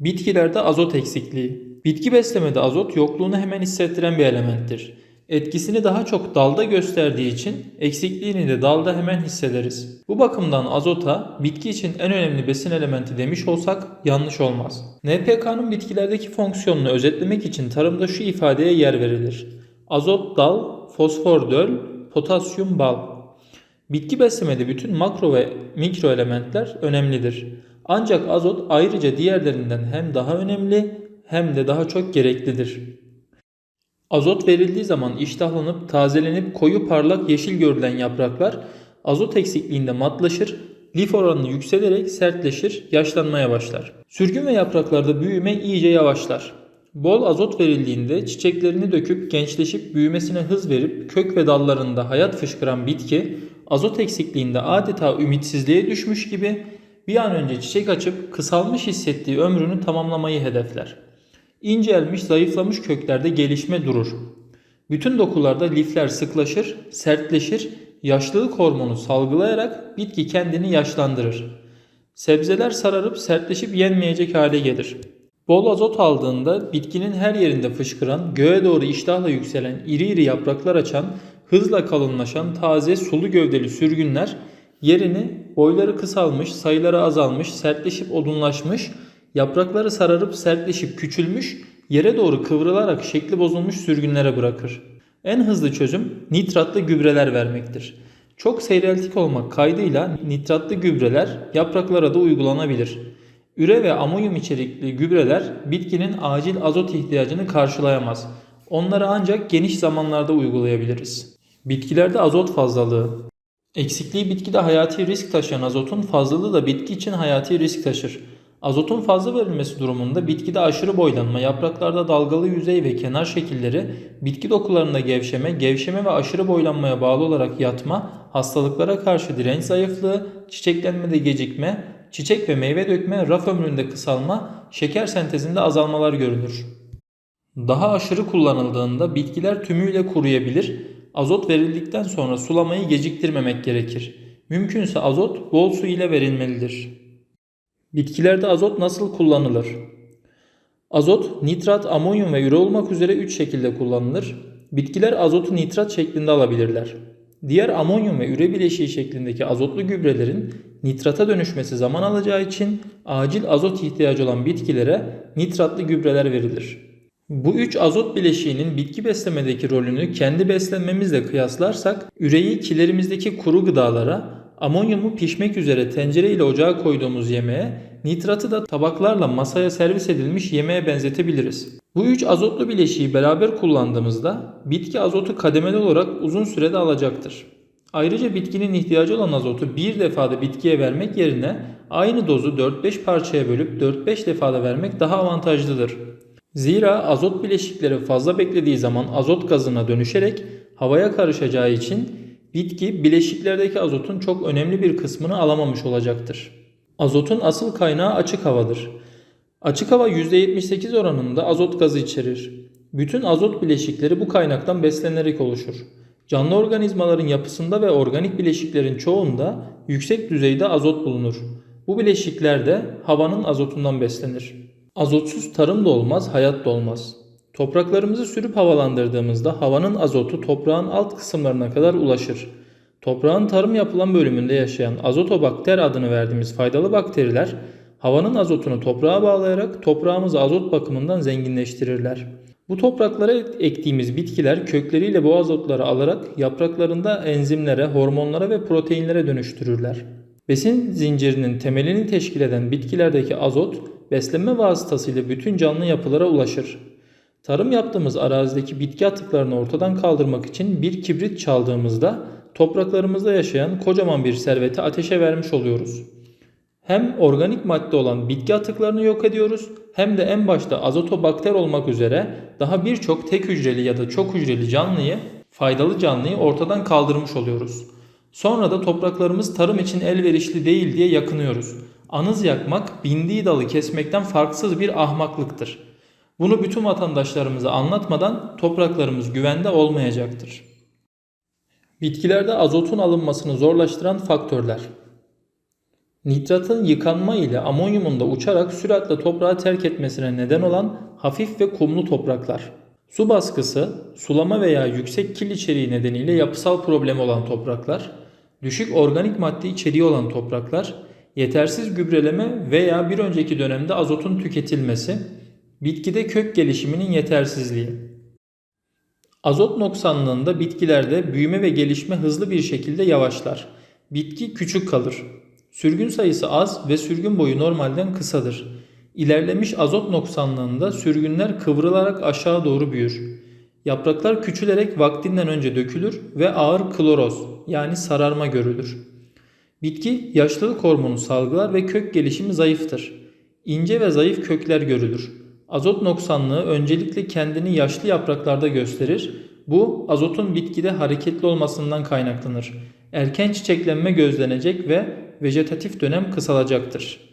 Bitkilerde azot eksikliği. Bitki beslemede azot yokluğunu hemen hissettiren bir elementtir. Etkisini daha çok dalda gösterdiği için eksikliğini de dalda hemen hissederiz. Bu bakımdan azota bitki için en önemli besin elementi demiş olsak yanlış olmaz. NPK'nın bitkilerdeki fonksiyonunu özetlemek için tarımda şu ifadeye yer verilir. Azot dal, fosfor döl, potasyum bal. Bitki beslemede bütün makro ve mikro elementler önemlidir. Ancak azot ayrıca diğerlerinden hem daha önemli hem de daha çok gereklidir. Azot verildiği zaman iştahlanıp tazelenip koyu parlak yeşil görülen yapraklar azot eksikliğinde matlaşır, lif oranı yükselerek sertleşir, yaşlanmaya başlar. Sürgün ve yapraklarda büyüme iyice yavaşlar. Bol azot verildiğinde çiçeklerini döküp gençleşip büyümesine hız verip kök ve dallarında hayat fışkıran bitki azot eksikliğinde adeta ümitsizliğe düşmüş gibi bir an önce çiçek açıp kısalmış hissettiği ömrünü tamamlamayı hedefler. İncelmiş, zayıflamış köklerde gelişme durur. Bütün dokularda lifler sıklaşır, sertleşir, yaşlılık hormonu salgılayarak bitki kendini yaşlandırır. Sebzeler sararıp sertleşip yenmeyecek hale gelir. Bol azot aldığında bitkinin her yerinde fışkıran, göğe doğru iştahla yükselen, iri iri yapraklar açan, hızla kalınlaşan taze sulu gövdeli sürgünler yerini boyları kısalmış, sayıları azalmış, sertleşip odunlaşmış, yaprakları sararıp sertleşip küçülmüş, yere doğru kıvrılarak şekli bozulmuş sürgünlere bırakır. En hızlı çözüm nitratlı gübreler vermektir. Çok seyreltik olmak kaydıyla nitratlı gübreler yapraklara da uygulanabilir. Üre ve amonyum içerikli gübreler bitkinin acil azot ihtiyacını karşılayamaz. Onları ancak geniş zamanlarda uygulayabiliriz. Bitkilerde azot fazlalığı. Eksikliği bitkide hayati risk taşıyan azotun fazlalığı da bitki için hayati risk taşır. Azotun fazla verilmesi durumunda bitkide aşırı boylanma, yapraklarda dalgalı yüzey ve kenar şekilleri, bitki dokularında gevşeme, gevşeme ve aşırı boylanmaya bağlı olarak yatma, hastalıklara karşı direnç zayıflığı, çiçeklenmede gecikme, çiçek ve meyve dökme, raf ömründe kısalma, şeker sentezinde azalmalar görülür. Daha aşırı kullanıldığında bitkiler tümüyle kuruyabilir. Azot verildikten sonra sulamayı geciktirmemek gerekir. Mümkünse azot bol su ile verilmelidir. Bitkilerde azot nasıl kullanılır? Azot, nitrat, amonyum ve üre olmak üzere 3 şekilde kullanılır. Bitkiler azotu nitrat şeklinde alabilirler. Diğer amonyum ve üre bileşiği şeklindeki azotlu gübrelerin nitrata dönüşmesi zaman alacağı için acil azot ihtiyacı olan bitkilere nitratlı gübreler verilir. Bu üç azot bileşiğinin bitki beslemedeki rolünü kendi beslenmemizle kıyaslarsak üreyi kilerimizdeki kuru gıdalara, amonyumu pişmek üzere tencere ile ocağa koyduğumuz yemeğe, nitratı da tabaklarla masaya servis edilmiş yemeğe benzetebiliriz. Bu üç azotlu bileşiği beraber kullandığımızda bitki azotu kademeli olarak uzun sürede alacaktır. Ayrıca bitkinin ihtiyacı olan azotu bir defada bitkiye vermek yerine aynı dozu 4-5 parçaya bölüp 4-5 defada vermek daha avantajlıdır. Zira azot bileşikleri fazla beklediği zaman azot gazına dönüşerek havaya karışacağı için bitki bileşiklerdeki azotun çok önemli bir kısmını alamamış olacaktır. Azotun asıl kaynağı açık havadır. Açık hava %78 oranında azot gazı içerir. Bütün azot bileşikleri bu kaynaktan beslenerek oluşur. Canlı organizmaların yapısında ve organik bileşiklerin çoğunda yüksek düzeyde azot bulunur. Bu bileşikler de havanın azotundan beslenir. Azotsuz tarım da olmaz, hayat da olmaz. Topraklarımızı sürüp havalandırdığımızda havanın azotu toprağın alt kısımlarına kadar ulaşır. Toprağın tarım yapılan bölümünde yaşayan azotobakter adını verdiğimiz faydalı bakteriler havanın azotunu toprağa bağlayarak toprağımızı azot bakımından zenginleştirirler. Bu topraklara ektiğimiz bitkiler kökleriyle bu azotları alarak yapraklarında enzimlere, hormonlara ve proteinlere dönüştürürler. Besin zincirinin temelini teşkil eden bitkilerdeki azot beslenme vasıtasıyla bütün canlı yapılara ulaşır. Tarım yaptığımız arazideki bitki atıklarını ortadan kaldırmak için bir kibrit çaldığımızda topraklarımızda yaşayan kocaman bir serveti ateşe vermiş oluyoruz. Hem organik madde olan bitki atıklarını yok ediyoruz hem de en başta azotobakter olmak üzere daha birçok tek hücreli ya da çok hücreli canlıyı, faydalı canlıyı ortadan kaldırmış oluyoruz. Sonra da topraklarımız tarım için elverişli değil diye yakınıyoruz. Anız yakmak bindiği dalı kesmekten farksız bir ahmaklıktır. Bunu bütün vatandaşlarımıza anlatmadan topraklarımız güvende olmayacaktır. Bitkilerde azotun alınmasını zorlaştıran faktörler. Nitratın yıkanma ile amonyumun da uçarak süratle toprağı terk etmesine neden olan hafif ve kumlu topraklar. Su baskısı, sulama veya yüksek kil içeriği nedeniyle yapısal problemi olan topraklar, düşük organik madde içeriği olan topraklar, yetersiz gübreleme veya bir önceki dönemde azotun tüketilmesi, bitkide kök gelişiminin yetersizliği. Azot noksanlığında bitkilerde büyüme ve gelişme hızlı bir şekilde yavaşlar. Bitki küçük kalır. Sürgün sayısı az ve sürgün boyu normalden kısadır. İlerlemiş azot noksanlığında sürgünler kıvrılarak aşağı doğru büyür. Yapraklar küçülerek vaktinden önce dökülür ve ağır kloroz yani sararma görülür. Bitki yaşlılık hormonu salgılar ve kök gelişimi zayıftır. İnce ve zayıf kökler görülür. Azot noksanlığı öncelikle kendini yaşlı yapraklarda gösterir. Bu azotun bitkide hareketli olmasından kaynaklanır. Erken çiçeklenme gözlenecek ve vejetatif dönem kısalacaktır.